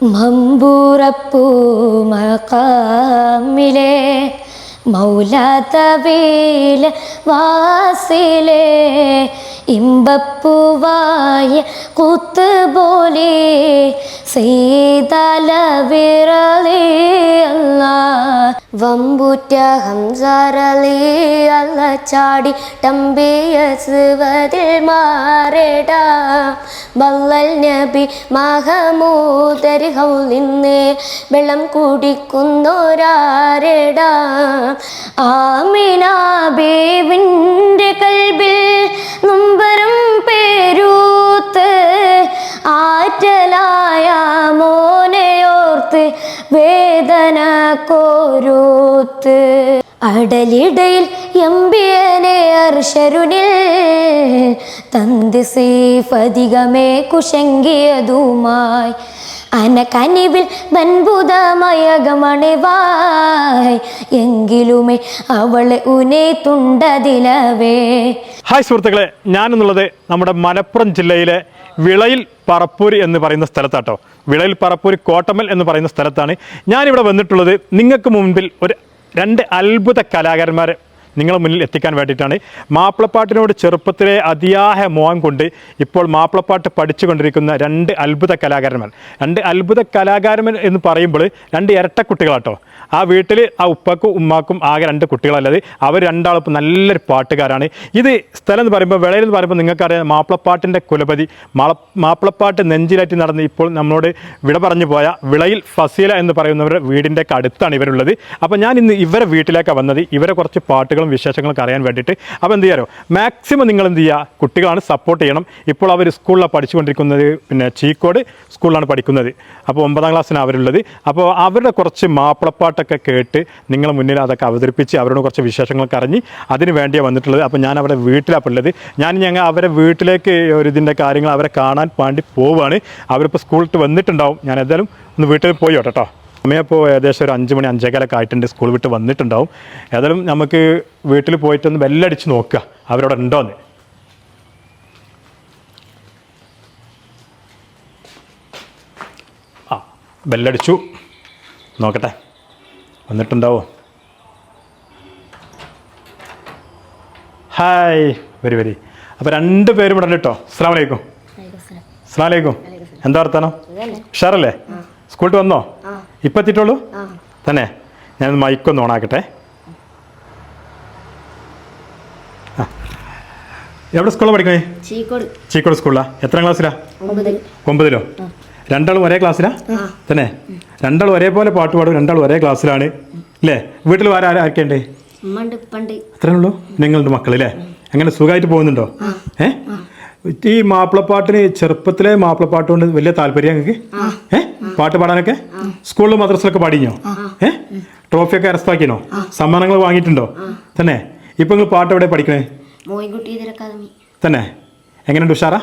മമ്പൂറപ്പൂ മക്കാമിലെ മൗലാതവേല വാസിലെ ഇമ്പപ്പൂവായ കൂത്തുപോലെ സീതല വിരളി അല്ല. വമ്പുറ്റ ഹംസാരളി അല്ല ചാടി ടമ്പിയ സുവതിൽ മാറേട. ബല്ലൽ നബി മഹമൂദരി നിന്ന് വെള്ളം കുടിക്കുന്നോരാരടാ. ആമിന ബേവിന്റെ കൽബിൽ നൊമ്പരം പേരൂത്ത് ആറ്റലായ മോനെയോർത്ത് വേദന കോരൂത്ത്. അടലിടയിൽ എമ്പിയനെ അർഷരുനിൽ തന്ത് സീഫധികമേ കുശങ്കിയതുമായി അനക്കനിവിൽ ബൻബുധമയകമണിവായ് എങ്കിലുമേ അവളെ ഉനെ ഹായ് സുഹൃത്തുക്കളെ. ഞാനെന്നുള്ളത് നമ്മുടെ മലപ്പുറം ജില്ലയിലെ വിളയിൽ പറപ്പൂര് എന്ന് പറയുന്ന സ്ഥലത്താട്ടോ. വിളയിൽ പറപ്പൂര് കോട്ടമൽ എന്ന് പറയുന്ന സ്ഥലത്താണ് ഞാനിവിടെ വന്നിട്ടുള്ളത്. നിങ്ങൾക്ക് മുൻപിൽ ഒരു രണ്ട് അത്ഭുത കലാകാരന്മാരെ നിങ്ങളെ മുന്നിൽ എത്തിക്കാൻ വേണ്ടിയിട്ടാണ്. മാപ്പിളപ്പാട്ടിനോട് ചെറുപ്പത്തിലെ അതിയായ മോഹം കൊണ്ട് ഇപ്പോൾ മാപ്പിളപ്പാട്ട് പഠിച്ചുകൊണ്ടിരിക്കുന്ന രണ്ട് അത്ഭുത കലാകാരന്മാർ. രണ്ട് അത്ഭുത കലാകാരന്മാർ എന്ന് പറയുമ്പോൾ രണ്ട് ഇരട്ട കുട്ടികളാട്ടോ. ആ വീട്ടിൽ ആ ഉപ്പക്കും ഉമ്മാക്കും ആകെ രണ്ട് കുട്ടികളല്ലത് അവർ രണ്ടാളും ഇപ്പം നല്ലൊരു പാട്ടുകാരാണ്. ഇത് സ്ഥലം എന്ന് പറയുമ്പോൾ വിളയിൽ എന്ന് പറയുമ്പോൾ നിങ്ങൾക്കറിയാം മാപ്പിളപ്പാട്ടിന്റെ കുലപതി. മാള മാപ്പിളപ്പാട്ട് നെഞ്ചിലാറ്റി നടന്ന് ഇപ്പോൾ നമ്മളോട് വിട പറഞ്ഞു പോയ വിളയിൽ ഫസീല എന്ന് പറയുന്നവരുടെ വീടിന്റെ അടുത്താണ് ഇവരുള്ളത്. അപ്പോൾ ഞാൻ ഇന്ന് ഇവരെ വീട്ടിലേക്കാണ് വന്നത്. ഇവരെ കുറച്ച് പാട്ടുകളും വിശേഷങ്ങളൊക്കെ അറിയാൻ വേണ്ടിയിട്ട്. അപ്പോൾ എന്ത് ചെയ്യാമോ മാക്സിമം നിങ്ങൾ എന്ത് ചെയ്യുക കുട്ടികളാണ് സപ്പോർട്ട് ചെയ്യണം. ഇപ്പോൾ അവർ സ്കൂളിലാണ് പഠിച്ചുകൊണ്ടിരിക്കുന്നത് പിന്നെ ചീക്കോട് സ്കൂളിലാണ് പഠിക്കുന്നത്. അപ്പോൾ ഒമ്പതാം ക്ലാസ്സിന് അവരുള്ളത്. അപ്പോൾ അവരുടെ കുറച്ച് മാപ്പിളപ്പാട്ടൊക്കെ കേട്ട് നിങ്ങൾ മുന്നിൽ അതൊക്കെ അവതരിപ്പിച്ച് അവരോട് കുറച്ച് വിശേഷങ്ങളൊക്കെ അറിഞ്ഞ് അതിന് വേണ്ടിയാണ് വന്നിട്ടുള്ളത്. അപ്പോൾ ഞാൻ അവരുടെ വീട്ടിലാണ് ഉള്ളത്. ഞാൻ ഞങ്ങൾ അവരെ വീട്ടിലേക്ക് ഒരു ഇതിന്റെ കാര്യങ്ങൾ അവരെ കാണാൻ വേണ്ടി പോവുകയാണ് അവരിപ്പോൾ സ്കൂളിൽ വന്നിട്ടുണ്ടാവും. ഞാൻ എന്തായാലും ഒന്ന് വീട്ടിൽ പോയി കേട്ടോ സമയം ഇപ്പോൾ ഏകദേശം ഒരു അഞ്ച് മണി അഞ്ചേകാലൊക്കെ ആയിട്ടുണ്ട് സ്കൂൾ വിട്ട് വന്നിട്ടുണ്ടാവും. ഏതായാലും നമുക്ക് വീട്ടിൽ പോയിട്ടൊന്ന് ബെല്ലടിച്ച് നോക്കുക. അവരോട് ഉണ്ടോന്ന്. ആ ബെല്ലടിച്ചു. നോക്കട്ടെ. വന്നിട്ടുണ്ടാവോ? ഹായ്. വരി വരി. അപ്പോൾ രണ്ട് പേരും ഇവിടെ ഉണ്ട് കേട്ടോ. അസ്സാം വലൈക്കും അസ്സാം വലൈക്കും എന്താ വർത്താനം? ഉഷാറല്ലേ? സ്കൂളിൽ വന്നോ? ഇപ്പം എത്തിയിട്ടുള്ളൂ തന്നെ. ഞാൻ മൈക്കൊന്ന് ഓണാക്കട്ടെ എവിടെ സ്കൂളിൽ പഠിക്കണേ? ചീക്കോട്. സ്കൂളിലാ. എത്ര ക്ലാസ്സിലാ? ഒമ്പതിലോ? രണ്ടാളും ഒരേ ക്ലാസ്സിലാ? തന്നെ. രണ്ടാളും ഒരേപോലെ പാട്ട് പാടും രണ്ടാളും ഒരേ ക്ലാസ്സിലാണ്. അല്ലേ വീട്ടിൽ വേറെ ആരാ ആർക്കേണ്ടേ അത്രേ ഉള്ളൂ? നിങ്ങളുടെ മക്കളല്ലേ അങ്ങനെ സുഖമായിട്ട് പോകുന്നുണ്ടോ? ഏ? ഈ മാപ്പിളപ്പാട്ടിന് ചെറുപ്പത്തിലെ മാപ്പിളപ്പാട്ട് കൊണ്ട് വലിയ താല്പര്യം നിങ്ങൾക്ക് ഏ? പാട്ട് പാടാനൊക്കെ? സ്കൂളിലും മദ്രസിലൊക്കെ പാടിഞ്ഞോ? ഏ? ട്രോഫിയൊക്കെ അറസ്റ്റാക്കിയണോ? സമ്മാനങ്ങൾ വാങ്ങിയിട്ടുണ്ടോ? തന്നെ. ഇപ്പൊ നിങ്ങൾ പാട്ട് എവിടെ പഠിക്കണേ? തന്നെ. എങ്ങനെയുണ്ട് ഉഷാറാ?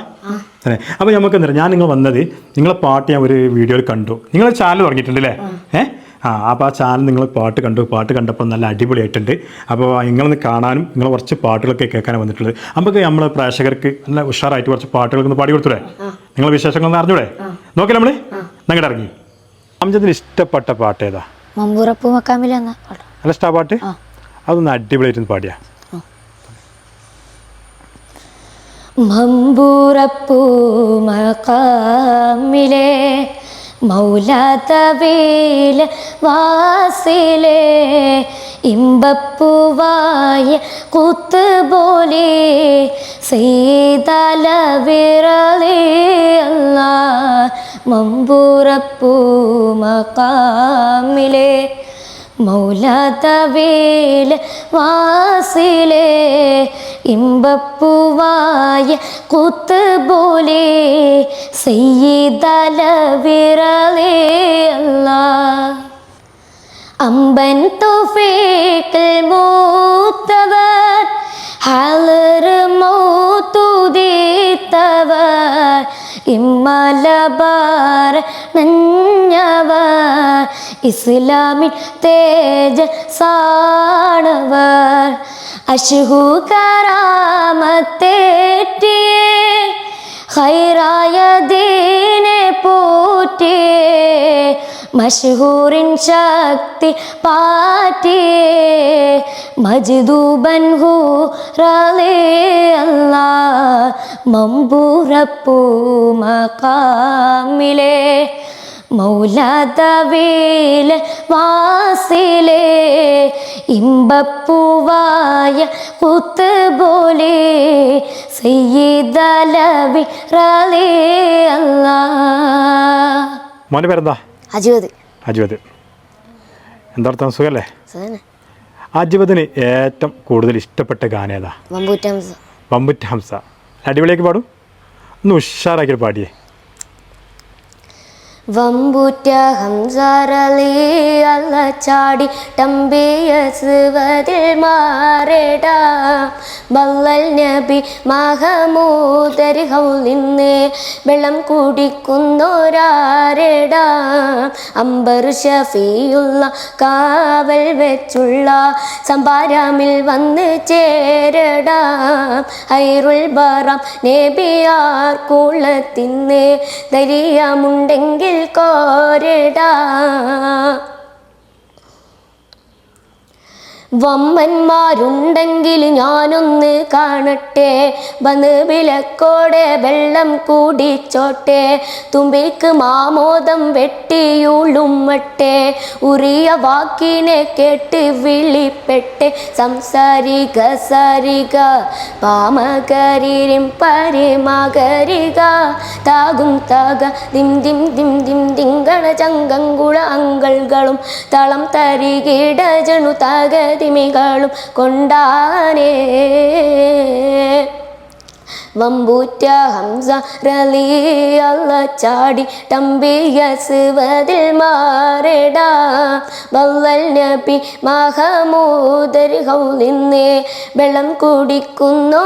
തന്നെ. അപ്പോൾ നമുക്ക് എന്താ ഞാൻ നിങ്ങൾ വന്നത് നിങ്ങളെ പാട്ട് ഞാൻ ഒരു വീഡിയോയിൽ കണ്ടു. നിങ്ങൾ ചാനൽ തുടങ്ങിയിട്ടുണ്ട് അല്ലേ ഏ? ആ അപ്പോൾ ആ ചാനൽ നിങ്ങൾ പാട്ട് കണ്ടു. പാട്ട് കണ്ടപ്പോൾ നല്ല അടിപൊളിയായിട്ടുണ്ട്. അപ്പോൾ നിങ്ങളൊന്ന് കാണാനും നിങ്ങൾ കുറച്ച് പാട്ടുകളൊക്കെ കേൾക്കാനും വന്നിട്ടുള്ളത് നമുക്ക് നമ്മളെ പ്രേക്ഷകർക്ക് നല്ല ഉഷാറായിട്ട് കുറച്ച് പാട്ടുകളൊക്കെ ഒന്ന് പാടി കൊടുത്തൂടെ നിങ്ങൾ വിശേഷങ്ങളൊന്ന് അറിഞ്ഞൂടെ? നോക്കി നമ്മൾ ഞങ്ങളുടെ ഇറങ്ങി. അംജദിന് ഇഷ്ടപ്പെട്ട പാട്ട് ഏതാ? നല്ല ഇഷ്ട പാട്ട്? അതൊന്ന് അടിപൊളിയായിട്ടൊന്ന് പാടിയാ. മമ്പൂറപ്പൂ മക്കാമിലെ മൗലാതവേല വാസിലേ ഇമ്പപ്പൂവായ കൂത്തുപോലെ സീതല വിരളി അല്ല മമ്പൂറപ്പൂ മക്കാമിലെ മൗലാതവേല വാസിലെ ഇമ്പപ്പൂവായ കൂത്തുപോലെ ചെയ്തല വിരളേ അല്ല. അമ്പൻ തോഫേക്കൽ മൂത്തവർ ഹലർ മൗത്തുദീത്തവർ ഇമ്മലബാർ നഞ്ഞവർ ഇസ്ലാമിൻ തേജ സാണവർ. അശുഹു കറാമത്തേറ്റിയേ മഷഹൂറിൻ ശക്തി പാറ്റിയേ മജ്ദൂബൻ ഹൂറലേ അല്ല മമ്പൂറപ്പൂ മക്കാമിലേ മൗലാദവീല വാസിലേ ഇമ്പപ്പൂവായ കുത്ത് പോലെ സയ്യിദലവി റലേ അല്ലാ മോനെ പേരെന്താ? അജുവത്. അജ്വത്. എന്താർത്ഥം? സുഖല്ലേ? സാധന ഏറ്റവും കൂടുതൽ ഇഷ്ടപ്പെട്ട ഗാനം ഏതാ ഹംസ. അടിപൊളിയാക്കി പാടും. ഒന്ന് ഉഷാറാക്കി പാടിയേ. വമ്പുറ്റ ഹംസാരലി അല്ല ചാടി ടമ്പിയസുവതിൽ മാറേട. ബല്ലൽ നബി മഹമൂതരിഹൗ നിന്നേ വെള്ളം കുടിക്കുന്നോരാരേട. അമ്പർ ഷഫിയുള്ള കാവൽ വെച്ചുള്ള സംഭാരാമിൽ വന്ന് ചേരട. ഐറുൽ ബറാം നബിയാർ കുളത്തിന്ന് ധൈര്യമുണ്ടെങ്കിൽ കോരടാ. വമ്മന്മാരുണ്ടെങ്കിൽ ഞാനൊന്ന് കാണട്ടെ. വന്ന് വിലക്കോടെ വെള്ളം കൂടിച്ചോട്ടെ. തുമ്പിക്ക് മാമോദം വെട്ടിയുളുമ്മട്ടെ ഉറിയ വാക്കിനെ കേട്ട് വിളിപ്പെട്ടെ സംസാരിക സരിക. പാമകരിരും പരിമകരിക. താകും താക ദിം ദിം ദിം ദിം ദിങ്കണ ചങ്കങ്കുള അങ്കളുകളും തളം തരികിട ജണു തകതിമികളും കൊണ്ടാനേ. വമ്പൂറ്റ ഹംസ റലിയല്ല ചാടി ചാടി ടമ്പിയസുവതിൽ മാറേടാ. വല്ലൽ നബി മഹമൂദർ നിന്നേ വെള്ളം കുടിക്കുന്നോരാരടാ.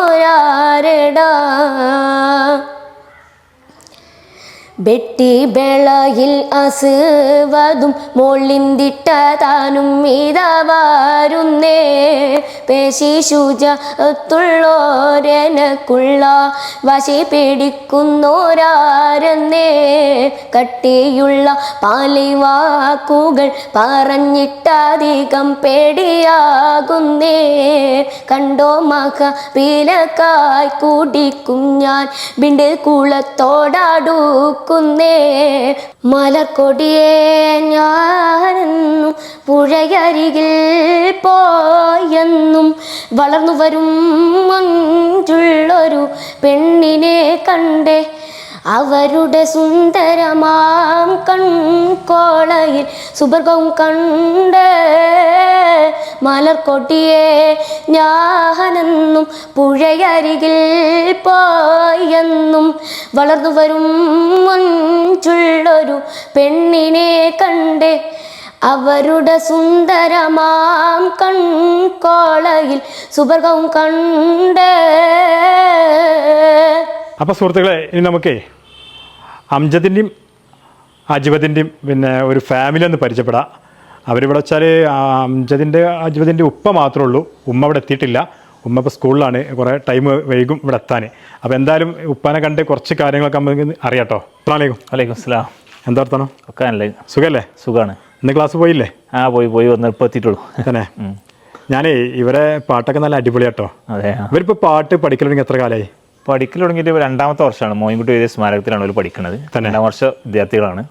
വെട്ടി ബെളയിൽ അസുവതും മോളിന്തിട്ട താനും ഇതവാരുന്നേ. പേശി ശുചത്തുള്ളോരനക്കുള്ള വശി പിടിക്കുന്നോരാരെന്നേ. കട്ടിയുള്ള പാലിവാക്കുകൾ പറഞ്ഞിട്ടധികം പേടിയാകുന്നേ. കണ്ടോ മക പീലക്കായ് കുടിക്കും ഞാൻ. ബിണ്ട് കുളത്തോടാടുക്കുന്നേ മലക്കൊടിയെ ഞാനെന്നും പുഴയരികിൽ പോയെന്നും വളർന്നു വരും മഞ്ചുള്ളൊരു പെണ്ണിനെ കണ്ടേ. അവരുടെ സുന്ദരമാം കൺകോളയിൽ സുബർഗം കണ്ട് മലർക്കൊട്ടിയെ ഞാനെന്നും പുഴയരികിൽ പോയെന്നും വളർന്നു വരും മുഞ്ചുള്ളൊരു പെണ്ണിനെ കണ്ട് അവരുടെ സുന്ദരമാം കൺകോളയിൽ സുബർഗം കണ്ട് അപ്പോൾ സുഹൃത്തുക്കളെ ഇനി നമുക്കേ അംജദിന്റെയും അജിബത്തിന്റെയും പിന്നെ ഒരു ഫാമിലി ഒന്ന് പരിചയപ്പെടാം. അവരിവിടെ വെച്ചാൽ അംജദിന്റെ അജിബത്തിന്റെ ഉപ്പ മാത്രമേ ഉള്ളൂ. ഉമ്മ ഇവിടെ എത്തിയിട്ടില്ല. ഉമ്മ ഇപ്പോൾ സ്കൂളിലാണ്. കുറേ ടൈം വൈകും ഇവിടെ എത്താൻ അപ്പോൾ എന്തായാലും ഉപ്പാനെ കണ്ട് കുറച്ച് കാര്യങ്ങളൊക്കെ നമുക്ക് അറിയാട്ടോ. അസ്സാമലൈക്കും വലൈക്കും അസ്സലാം. എന്താ വർത്താനം? ഒക്കെ അല്ലേ സുഖല്ലേ? സുഖമാണ് ഇന്ന് ക്ലാസ് പോയില്ലേ? ആ പോയി പോയി. വന്ന് ഇപ്പോൾ എത്തിയിട്ടുള്ളൂ. തന്നെ. ഞാനേ ഇവരെ പാട്ടൊക്കെ നല്ല അടിപൊളിയാട്ടോ. അതെ. ഇവരിപ്പോൾ പാട്ട് പഠിക്കലുണ്ടെങ്കിൽ എത്ര കാലമായി പഠിക്കൽ തുടങ്ങിയിട്ട് രണ്ടാമത്തെ വർഷമാണ്. മോയിൻകുട്ടി എഴുതിയ സ്മാരകത്തിലാണ് അവർ പഠിക്കുന്നത് രണ്ടാം വർഷ വിദ്യാർത്ഥികളാണ്.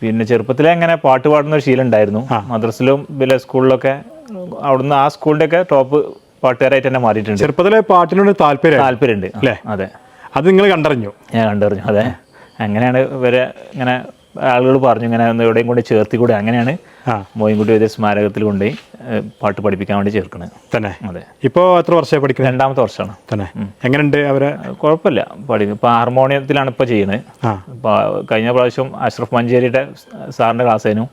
പിന്നെ ചെറുപ്പത്തിലെ അങ്ങനെ പാട്ട് പാടുന്ന ഒരു ശീലം ഉണ്ടായിരുന്നു. മദ്രസിലും പിന്നെ സ്കൂളിലൊക്കെ അവിടുന്ന് ആ സ്കൂളിന്റെ ഒക്കെ ടോപ്പ് പാട്ടുകാരായിട്ട് തന്നെ മാറിയിട്ടുണ്ട്. ചെറുപ്പത്തിലെ പാട്ടിനോട് താല്പര്യം താല്പര്യമുണ്ട്? അതെ. അത് നിങ്ങൾ കണ്ടറിഞ്ഞു? ഞാൻ കണ്ടറിഞ്ഞു. അതെ. അങ്ങനെയാണ് ഇവരെ ഇങ്ങനെ ആളുകൾ പറഞ്ഞു ഇങ്ങനെ ഒന്ന് എവിടെയും കൊണ്ട് ചേർത്തി കൂടെ അങ്ങനെയാണ് മോയിൻകുട്ടി വൈദ്യ സ്മാരകത്തിൽ കൊണ്ടുപോയി പാട്ട് പഠിപ്പിക്കാൻ വേണ്ടി ചേർക്കണത്. തന്നെ. അതെ. ഇപ്പോൾ എത്ര വർഷമായി പഠിക്കുന്നത്? രണ്ടാമത്തെ വർഷമാണ്. തന്നെ. എങ്ങനെയുണ്ട് അവരെ? കുഴപ്പമില്ല. പഠിക്കുന്നു ഇപ്പോൾ ഹാർമോണിയത്തിലാണ് ഇപ്പോൾ ചെയ്യുന്നത് ഇപ്പോൾ കഴിഞ്ഞ പ്രാവശ്യം അഷ്റഫ് മഞ്ചേരിയുടെ സാറിന്റെ ക്ലാസ് ആയിരുന്നു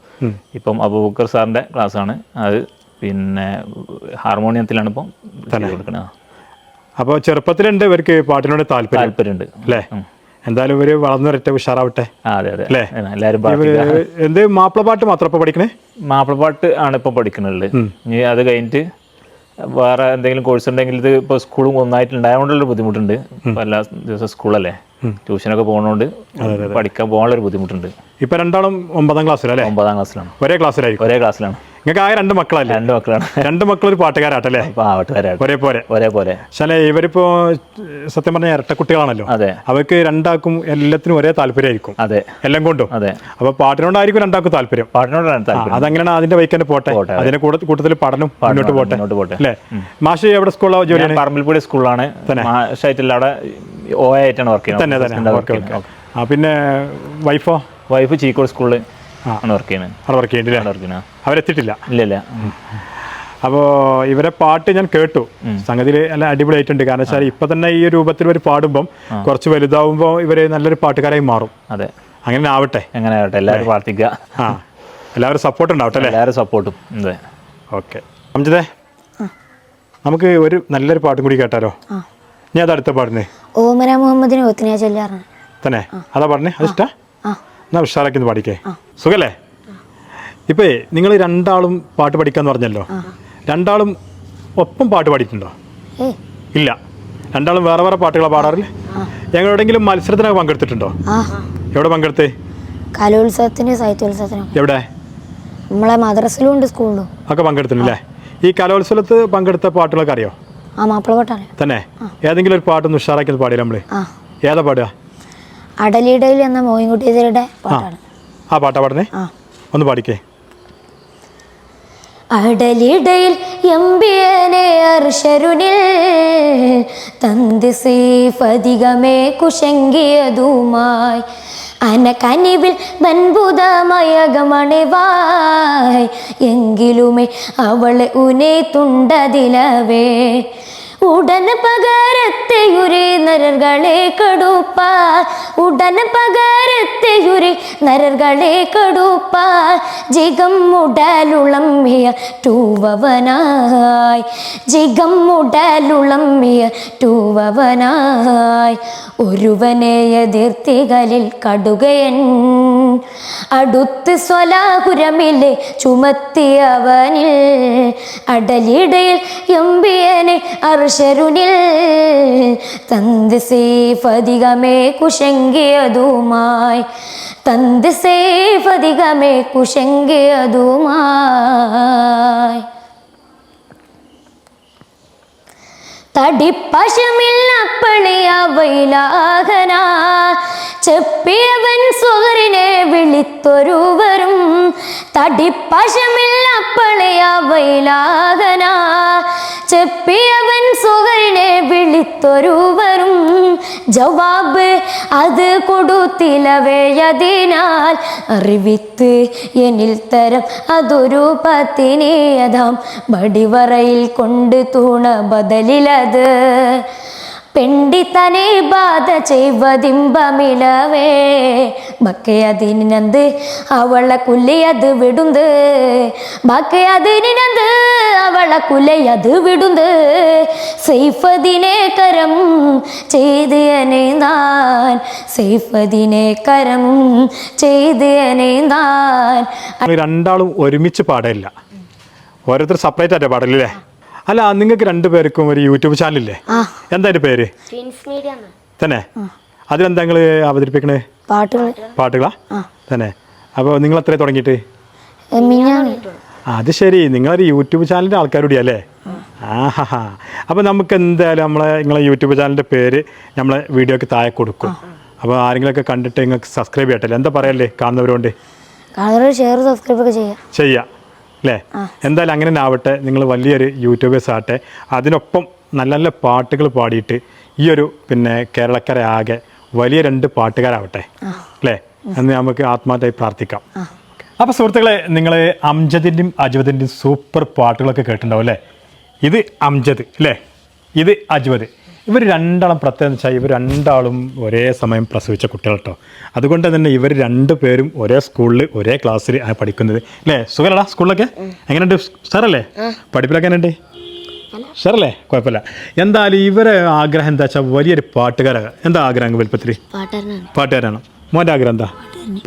ഇപ്പം അബൂബക്കർ സാറിന്റെ ക്ലാസ്സാണ്. അത് പിന്നെ ഹാർമോണിയത്തിലാണ് ഇപ്പം തന്നെ. കൊടുക്കുന്നത് അപ്പോൾ ചെറുപ്പത്തിലുണ്ട് ഇവർക്ക് പാട്ടിനോട് താല്പര്യം. താല്പര്യമുണ്ട്. അല്ലേ? എന്തായാലും ഇവർ വളർന്നു വരട്ടെ ഉഷാറാവട്ടെ അതെ? എല്ലാവരും എന്ത് മാപ്പിളപ്പാട്ട് മാത്രം ഇപ്പൊ പഠിക്കണേ? മാപ്പിളപ്പാട്ട് ആണ് ഇപ്പൊ പഠിക്കണുള്ളത്. ഇനി അത് കഴിഞ്ഞിട്ട് വേറെ എന്തെങ്കിലും കോഴ്സ് ഉണ്ടെങ്കിൽ ഇത് ഇപ്പോൾ സ്കൂളും ഒന്നായിട്ടുണ്ടായതുകൊണ്ടുള്ള ബുദ്ധിമുട്ടുണ്ട്. ഇപ്പം എല്ലാ ദിവസവും സ്കൂളല്ലേ ട്യൂഷനൊക്കെ പോകുന്നതുകൊണ്ട് പഠിക്കാൻ പോകാനുള്ള ഒരു ബുദ്ധിമുട്ടുണ്ട്. ഇപ്പൊ രണ്ടാളും ഒമ്പതാം ക്ലാസ്സിലല്ലേ ഒമ്പതാം ക്ലാസ്സിലാണ് ഒരേ ക്ലാസ്സിലായിരിക്കും ഒരേ ക്ലാസ്സിലാണ് നിങ്ങൾക്ക് ആകെ രണ്ട് മക്കളല്ലേ? രണ്ട് മക്കളാണ്. രണ്ട് മക്കളൊരു പാട്ടുകാരാട്ടല്ലേ? ഒരേ പോലെ ഒരേ പോലെ പക്ഷേ ഇവരിപ്പോ സത്യം പറഞ്ഞ ഇരട്ട കുട്ടികളാണല്ലോ. അതെ. അവർക്ക് രണ്ടാക്കും എല്ലാത്തിനും ഒരേ താല്പര്യമായിരിക്കും. അതെ. എല്ലാം കൊണ്ടും. അതെ. അപ്പൊ പാട്ടിനോടായിരിക്കും രണ്ടാക്കും താല്പര്യം. പാട്ടിനോടാണ് താല്പര്യം. അതങ്ങനെയാണ് അതിന്റെ വൈക്ക് തന്നെ പോട്ടെ അതിന്റെ കൂടെ കൂട്ടത്തിൽ പഠനം മുന്നോട്ട് പോട്ടെ? മുന്നോട്ട് പോട്ടെ. അല്ലേ? മാഷ് എവിടെ സ്കൂളിലാണ് ജോലി ജോലിയാണ് പറമ്പിൽപ്പൂടി മാഷായിട്ടില്ല അവിടെ ഓ ആയിട്ടാണ് വർക്ക് തന്നെ തന്നെ. ഓക്കെ ഓക്കെ ആ പിന്നെ വൈഫോ? വൈഫ് ചീക്കോട് സ്കൂളിൽ ആണ് വർക്ക് ചെയ്യുന്നത്. അവിടെ വർക്ക് ചെയ്യണ്ടില്ലേ അവിടെ വർക്ക് ചെയ്യുന്നത്. അവരെത്തിയിട്ടില്ല. ഇല്ല അപ്പോൾ ഇവരെ പാട്ട് ഞാൻ കേട്ടു. സംഗതിയിൽ നല്ല അടിപൊളിയായിട്ടുണ്ട്. കാരണം വെച്ചാൽ ഇപ്പൊ തന്നെ ഈ രൂപത്തിൽ ഇവർ പാടുമ്പം കുറച്ച് വലുതാവുമ്പോൾ ഇവർ നല്ലൊരു പാട്ടുകാരായി മാറും. അതെ. അങ്ങനെ ആവട്ടെ. എങ്ങനെ ആവട്ടെ. എല്ലാവരും പ്രാർത്ഥിക്കുക. ആ. എല്ലാവരും സപ്പോർട്ട് ഉണ്ടാവട്ടെ അല്ലേ? എല്ലാവരും സപ്പോർട്ടും അതെ. ഓക്കെ. അംജിതേ നമുക്ക് ഒരു നല്ലൊരു പാട്ടും കൂടി കേട്ടാലോ? ഞാൻ അത് അടുത്ത പാടുന്നേ ഓമന മുഹമ്മദിനെ ഒത്തിനാ ചൊല്ലാറാണ് തന്നെ? അതാ പറഞ്ഞേ അതിഷ്ടാ ആ. എന്നാ ഉഷാറാക്കി ഒന്ന് പാടിക്കേ സുഖല്ലേ? ഇപ്പേ നിങ്ങൾ രണ്ടാളും പാട്ട് പഠിക്കാന്ന് പറഞ്ഞല്ലോ. രണ്ടാളും ഒപ്പം പാട്ട് പാടിയിട്ടുണ്ടോ? ഇല്ല. രണ്ടാളും വേറെ വേറെ പാട്ടുകളാ പാടാറില്ല? ഞങ്ങൾ എവിടെയെങ്കിലും മത്സരത്തിനൊക്കെ പങ്കെടുത്തിട്ടുണ്ടോ? എവിടെ പങ്കെടുത്ത്? കലോത്സവത്തിന് സാഹിത്യോത്സവത്തിന്. എവിടെ? നമ്മളെ മദ്രസിലും ഉണ്ട് സ്കൂളിലും. ഒക്കെ പങ്കെടുത്തില്ലേ ഈ കലോത്സവത്ത് പങ്കെടുത്ത പാട്ടുകളൊക്കെ അറിയോ? ആ മാപ്പിളപ്പാട്ടാണ് തന്നെ? ഏതെങ്കിലും ഒരു പാട്ടൊന്ന് ഉഷാറാക്കി പാടില്ല നമ്മൾ. ഏതാ പാടുക? അടലിടയിൽ എന്ന മോയിൻകുട്ടിയതിരുടെ പാട്ടാണ്. ആ പാട്ടാ പാടുന്നേ? ഒന്ന് പാടിക്കേ. അടലിടയിൽ എംബിയനെ അർഷരുനിൽ തന്ത് സീഫധികമേ കുശങ്കിയതുമായി. അനക്കനിവിൽ വൻപുതമയകമണിവായ് എങ്കിലുമേ അവളെ ഉനെ തുണ്ടതിലവേ. ഉടൻ പകരത്തെയുരി നരകളെ കടുപ്പ. ഉടൻ പകരത്തെയുരി നരകളെ കടുപ്പ. ജിഗം മുടലുളമ്മിയ ടൂവവനായി ജിഗം മുടലുളമ്മിയ ടൂവവനായി ഒരുവനെ എതിർത്തികളിൽ കടുകയൻ. അടുത്ത് സ്വലാകുരമിലെ ചുമത്തിയവനിൽ അടലിടയിൽ എമ്പിയനെ അർഷരുനിൽ തന്ത് സേഫധികമേ കുശങ്കിയതുമായി തന്ത് സേഫധികമേ കുശങ്കിയതുമായി തടിപ്പശമില്ലപ്പളിയവയിലാകന ചെപ്പിയവൻ സുഹറിനെ വിളിത്തൊരുവരും. തടിപ്പശമില്ലപ്പളിയവയിലാകന ചെപ്പിയവൻ സുഹറിനെ വിളിത്തൊരുവരും. ജവാബ് അത് കൊടുത്തിലവേയതിനാൽ അറിവിത്ത് എനിൽ തരം അതൊരു പത്തിനേയതാം. വടിവറയിൽ കൊണ്ട് തൂണ ബദലിലത്. പെണ്ടിത്തനെ ബാധ ചെയ്വതിമ്പമിളവേ. ബക്കെ അതിനെന്ത് അവളെ കുല്ലിയത് വിടുന്ത്. അതിനെന്ത് അവളെ കുലയത് വിടുന്ത്. സൈഫദിനെ കരം ചെയ്ത് അനേന്താൻ സൈഫദിനെ കരം ചെയ്ത് അനേന്താൻ നിങ്ങൾ രണ്ടാളും ഒരുമിച്ച് പാടില്ല ഓരോരുത്തർ സെപ്പറേറ്റ് ആയിട്ട് പാടല്ലേ അല്ല നിങ്ങൾക്ക് രണ്ടുപേർക്കും ഒരു യൂട്യൂബ് ചാനലില്ലേ? എന്താ അതിന്റെ പേര്? തന്നെ? അതിലെന്താ നിങ്ങൾ അവതരിപ്പിക്കണേ? പാട്ടുകൾ പാട്ടുകളാ? തന്നെ. അപ്പോൾ നിങ്ങൾ എത്ര തുടങ്ങിയിട്ട് അത് ശരി. നിങ്ങളൊരു യൂട്യൂബ് ചാനലിന്റെ ആൾക്കാരുടെ അല്ലേ? ആഹാ അപ്പോൾ നമുക്ക് എന്തായാലും നമ്മളെ നിങ്ങളെ യൂട്യൂബ് ചാനലിന്റെ പേര് നമ്മളെ വീഡിയോക്ക് താഴെ കൊടുക്കും. അപ്പോൾ ആരെങ്കിലുമൊക്കെ കണ്ടിട്ട് നിങ്ങൾക്ക് സബ്സ്ക്രൈബ് ചെയ്യട്ടല്ലേ? എന്താ പറയല്ലേ? കാണുന്നവരോണ്ട്. ഷെയർ സബ്സ്ക്രൈബ് ഒക്കെ ചെയ്യാം. ചെയ്യാം. അല്ലേ എന്തായാലും അങ്ങനെ ആവട്ടെ നിങ്ങൾ വലിയൊരു യൂട്യൂബേഴ്സ് ആവട്ടെ അതിനൊപ്പം നല്ല നല്ല പാട്ടുകൾ പാടിയിട്ട് ഈ ഒരു പിന്നെ കേരളക്കര ആകെ വലിയ രണ്ട് പാട്ടുകാരാവട്ടെ. അല്ലേ എന്ന് നമുക്ക് ആത്മാർത്ഥമായി പ്രാർത്ഥിക്കാം. അപ്പോൾ സുഹൃത്തുക്കളെ നിങ്ങൾ അംജദിന്റെയും അജ്വദിന്റെയും സൂപ്പർ പാട്ടുകളൊക്കെ കേട്ടിട്ടുണ്ടാവും അല്ലേ ഇത് അംജദ് അല്ലേ ഇത് അജ്വദ്. ഇവർ രണ്ടാളും പ്രത്യേകം വെച്ചാൽ ഇവർ രണ്ടാളും ഒരേ സമയം പ്രസവിച്ച കുട്ടികൾ കേട്ടോ അതുകൊണ്ട് തന്നെ ഇവർ രണ്ട് പേരും ഒരേ സ്കൂളിൽ ഒരേ ക്ലാസ്സിൽ ആണ് പഠിക്കുന്നത്. അല്ലേ സുഖമല്ലടാ സ്കൂളിലൊക്കെ എങ്ങനെയുണ്ട്? സാറല്ലേ? പഠിപ്പിലൊക്കെ എങ്ങനെയുണ്ട്? സാറല്ലേ? കുഴപ്പമില്ല. എന്തായാലും ഇവരെ ആഗ്രഹം എന്താ വെച്ചാൽ വലിയൊരു പാട്ടുകാരാണ് എന്താ ആഗ്രഹം വലുപ്പത്തിൽ പാട്ടുകാരനാണ്. പാട്ടുകാരാണ്? മോന്റെ ആഗ്രഹം എന്താ?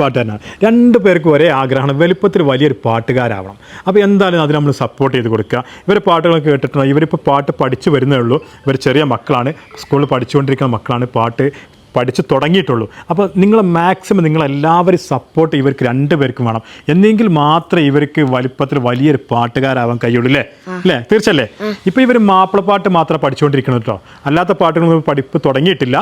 പാട്ടുകാരൻ തന്നെയാണ് രണ്ട് പേർക്കും ഒരേ ആഗ്രഹമാണ്. വലുപ്പത്തിൽ വലിയൊരു പാട്ടുകാരാവണം. അപ്പോൾ എന്തായാലും അതിന് നമ്മൾ സപ്പോർട്ട് ചെയ്ത് കൊടുക്കുക. ഇവരെ പാട്ടുകൾ കേട്ടിട്ടുണ്ട് ഇവരിപ്പോൾ പാട്ട് പഠിച്ചു വരുന്നേ ഉള്ളൂ. ഇവർ ചെറിയ മക്കളാണ്. സ്കൂളിൽ പഠിച്ചുകൊണ്ടിരിക്കുന്ന മക്കളാണ് പാട്ട് പഠിച്ചു തുടങ്ങിയിട്ടുള്ളൂ. അപ്പോൾ നിങ്ങൾ മാക്സിമം നിങ്ങളെല്ലാവരും സപ്പോർട്ട് ഇവർക്ക് രണ്ടുപേർക്കും വേണം. എന്നെങ്കിൽ മാത്രം ഇവർക്ക് വലിപ്പത്തിൽ വലിയൊരു പാട്ടുകാരാവാൻ കഴിയുള്ളൂ അല്ലേ അല്ലേ തീർച്ചയല്ലേ? ഇപ്പോൾ ഇവർ മാപ്പിളപ്പാട്ട് മാത്രമേ പഠിച്ചുകൊണ്ടിരിക്കണം കേട്ടോ അല്ലാത്ത പാട്ടുകളൊന്നും പഠിപ്പ് തുടങ്ങിയിട്ടില്ല.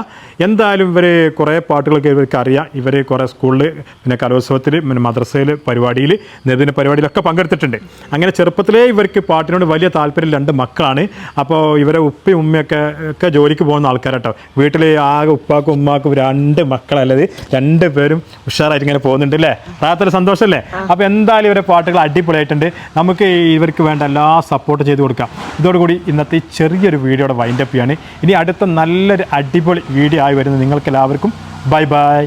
എന്തായാലും ഇവർ കുറേ പാട്ടുകളൊക്കെ ഇവർക്ക് അറിയാം. ഇവർ കുറേ സ്കൂളിൽ പിന്നെ കലോത്സവത്തിൽ പിന്നെ മദ്രസയിൽ പരിപാടിയിൽ നിരദിന പരിപാടിയിലൊക്കെ പങ്കെടുത്തിട്ടുണ്ട്. അങ്ങനെ ചെറുപ്പത്തിലേ ഇവർക്ക് പാട്ടിനോട് വലിയ താല്പര്യം രണ്ട് മക്കളാണ്. അപ്പോൾ ഇവരെ ഉപ്പയും ഉമ്മയൊക്കെ ഒക്കെ ജോലിക്ക് പോകുന്ന ആൾക്കാരാട്ടോ. വീട്ടിൽ ആകെ ഉപ്പാക്കും ഉമ്മാക്കും രണ്ട് മക്കളല്ലത് രണ്ട് പേരും ഉഷാറായിട്ട് ഇങ്ങനെ പോകുന്നുണ്ട് അല്ലേ? അതാത്തൊരു സന്തോഷമല്ലേ അപ്പോൾ എന്തായാലും ഇവരെ പാട്ടുകൾ അടിപൊളിയായിട്ടുണ്ട്. നമുക്ക് ഇവർക്ക് വേണ്ട എല്ലാ സപ്പോർട്ട് ചെയ്ത് കൊടുക്കാം. ഇതോടുകൂടി ഇന്നത്തെ ചെറിയൊരു വീഡിയോയുടെ വൈൻഡപ്പ് ചെയ്യാണ്. ഇനി അടുത്ത നല്ലൊരു അടിപൊളി വീഡിയോ ആയി വരുന്നത് നിങ്ങൾക്ക് എല്ലാവർക്കും ബൈ ബൈ